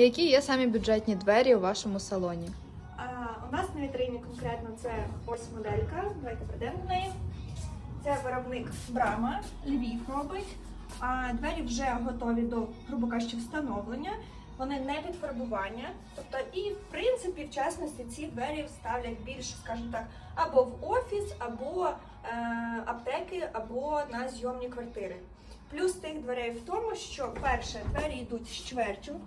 Які є самі бюджетні двері у вашому салоні? У нас на вітрині конкретно це ось моделька. Давайте прийдемо до неї. Це виробник Брама, Львів робить. А двері вже готові до, грубо кажучи, встановлення. Вони не під фарбування. Тобто, і в принципі, в частності, ці двері ставлять більше, скажімо так, або в офіс, або е, аптеки, або на зйомні квартири. Плюс тих дверей в тому, що перше, двері йдуть з чвертю.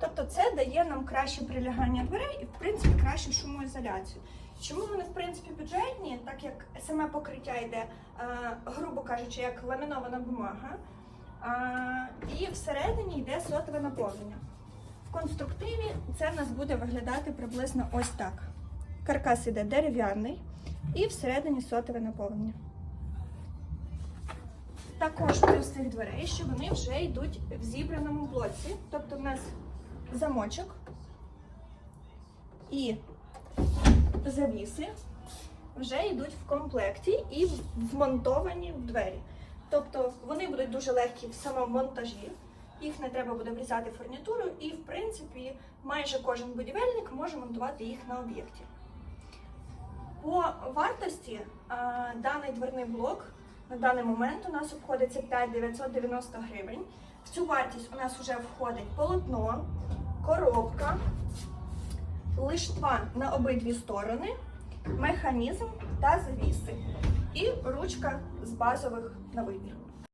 Тобто це дає нам краще прилягання дверей і, в принципі, кращу шумоізоляцію. Чому вони, в принципі, бюджетні, так як саме покриття йде, е, грубо кажучи, як ламінована бумага, е, і всередині йде сотове наповнення. В конструктиві це в нас буде виглядати приблизно ось так. Каркас іде дерев'яний і всередині сотове наповнення. Також плюс цих дверей, що вони вже йдуть в зібраному блоці. Тобто в нас замочок і завіси вже йдуть в комплекті і вмонтовані в двері. Тобто вони будуть дуже легкі в самому монтажі, їх не треба буде врізати фурнітуру, і в принципі майже кожен будівельник може монтувати їх на об'єкті. По вартості а, даний дверний блок на даний момент у нас обходиться 5990 гривень. В цю вартість у нас вже входить полотно, коробка, лиштва на обидві сторони, механізм та завіси і ручка з базових на вибір.